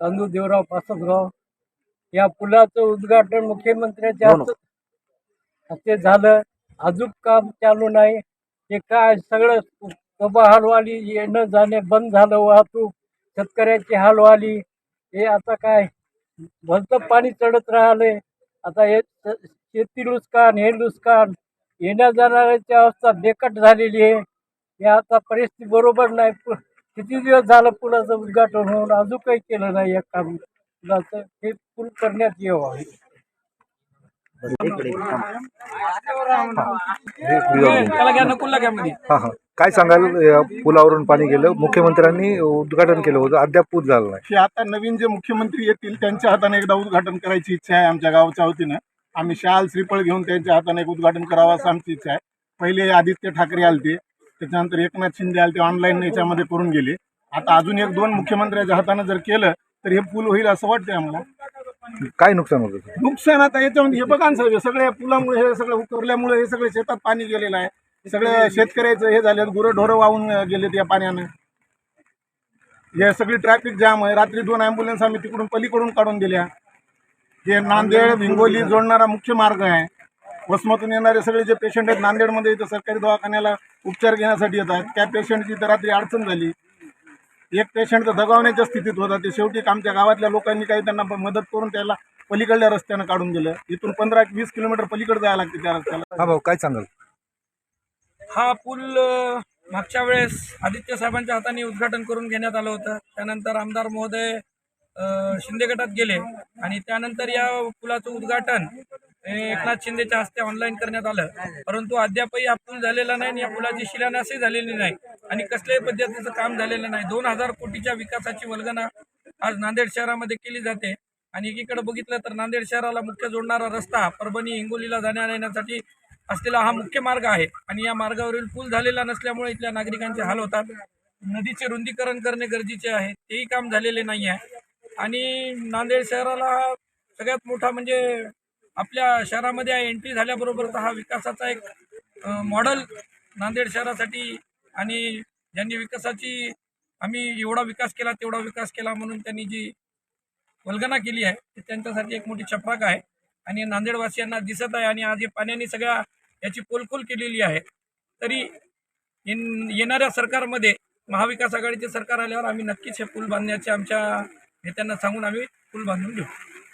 तांदूळ देवराव पाससगाव या पुलाचं उद्घाटन मुख्यमंत्र्याच्या हो. हस्ते झालं. अजून काम चालू नाही. हे काय सगळं कबा हलवाली येणं जाणे बंद झालं. वाहतूक शेतकऱ्याची हालवाली हे आता काय? भलतं पाणी चढत राहिले आता हे शेती नुकसान हे नुकसान येण्या जाणाऱ्याची अवस्था बेकट झालेली आहे. हे आता परिस्थिती बरोबर नाही. किती दिवस झालं पुलाचं उद्घाटन होऊन अजून काही केलं नाही या काम? पुलाचं हे पूल करण्यात यावं. हे हा हा. काय सांगाल या पुलावरून पाणी गेलं? मुख्यमंत्र्यांनी उद्घाटन केलं होतं अद्याप पूल झाला नाही. की आता नवीन जे मुख्यमंत्री येतील त्यांच्या हाताने एकदा उद्घाटन करायची इच्छा आहे आमच्या गावच्या वतीनं. आम्ही शाल श्रीफळ घेऊन त्यांच्या हाताने एक उद्घाटन करावं असं आमची इच्छा आहे. पहिले आदित्य ठाकरे आलते. त्याच्यानंतर एकनाथ शिंदे आलते ऑनलाईन याच्यामध्ये करून गेले. आता अजून एक दोन मुख्यमंत्र्याच्या हातानं जर केलं तर हे पूल होईल असं वाटतंय आम्हाला. काय नुकसान होतं नुकसान आता याच्यामध्ये हे बघा ना सगळे सगळे पुलामुळे हे सगळं उकरल्यामुळे हे सगळे शेतात पाणी गेलेलं आहे. सगळे शेतकऱ्याचं हे झाले गुरं ढोरं वाहून गेलेत या पाण्यानं. हे सगळी ट्रॅफिक जाम आहे. रात्री दोन ॲम्ब्युलन्स आम्ही तिकडून पलीकडून काढून दिल्या. हे नांदेड हिंगोली जोडणारा मुख्य मार्ग आहे. वसमतून येणारे सगळे जे पेशंट आहेत नांदेडमध्ये इथं सरकारी दवाखान्याला उपचार घेण्यासाठी येतात. त्या पेशंटची तर रात्री अडचण झाली. एक पेशंट तर दगावण्याच्या स्थितीत होता. ते शेवटी आमच्या गावातल्या लोकांनी काही त्यांना मदत करून त्याला पलीकडल्या रस्त्यानं काढून दिलं. इथून पंधरा वीस किलोमीटर पलीकडे जायला लागते त्या रस्त्याला. हा भाऊ काय सांगाल? हा पूल मागच्या वेळेस आदित्य साहेबांच्या हाताने उद्घाटन करून घेण्यात आलं होतं. त्यानंतर आमदार महोदय शिंदे गटात गेले आणि त्यानंतर या पुलाचं उद्घाटन एकनाथ शिंदेच्या हस्ते ऑनलाईन करण्यात आलं. परंतु अद्यापही हा पूल झालेला नाही आणि या पुलाची शिलान्यासही झालेली नाही. आणि कसल्याही पद्धतीचं काम झालेलं नाही. दोन हजार कोटीच्या विकासाची वल्गना आज नांदेड शहरामध्ये केली जाते. आणि एकीकडे बघितलं तर नांदेड शहराला मुख्य जोडणारा रस्ता परभणी हिंगोलीला जाण्या येण्यासाठी असलेला हा मुख्य मार्ग आहे. आणि या मार्गावरील पूल झालेला नसल्यामुळे इथल्या नागरिकांचे हाल होतात. नदीचे रुंदीकरण करणे गरजेचे आहे. तेही काम झालेले नाही आहे आणि नांदेड शहराला सगळ्यात मोठा म्हणजे आपल्या शहरामध्ये एंट्री झाल्याबरोबर हा विकासाचा एक मॉडल मॉडेल नांदेड शहरासाठी आणि ज्यांनी विकासाची आम्ही एवढा विकास केला तेवढा विकास केला म्हणून त्यांनी जी वल्गना केली आहे ती त्यांच्यासाठी एक मोठी चपराक आहे. आणि नांदेडवासियांना दिसत आहे आणि आज हे पाण्याने सगळ्या याची पोलखोल केलेली आहे. तरी येणाऱ्या सरकारमध्ये महाविकास आघाडीचे सरकार आल्यावर आम्ही नक्कीच हे पूल बांधण्याचे आमच्या नेत्यांना सांगून आम्ही पूल बांधून घेऊ.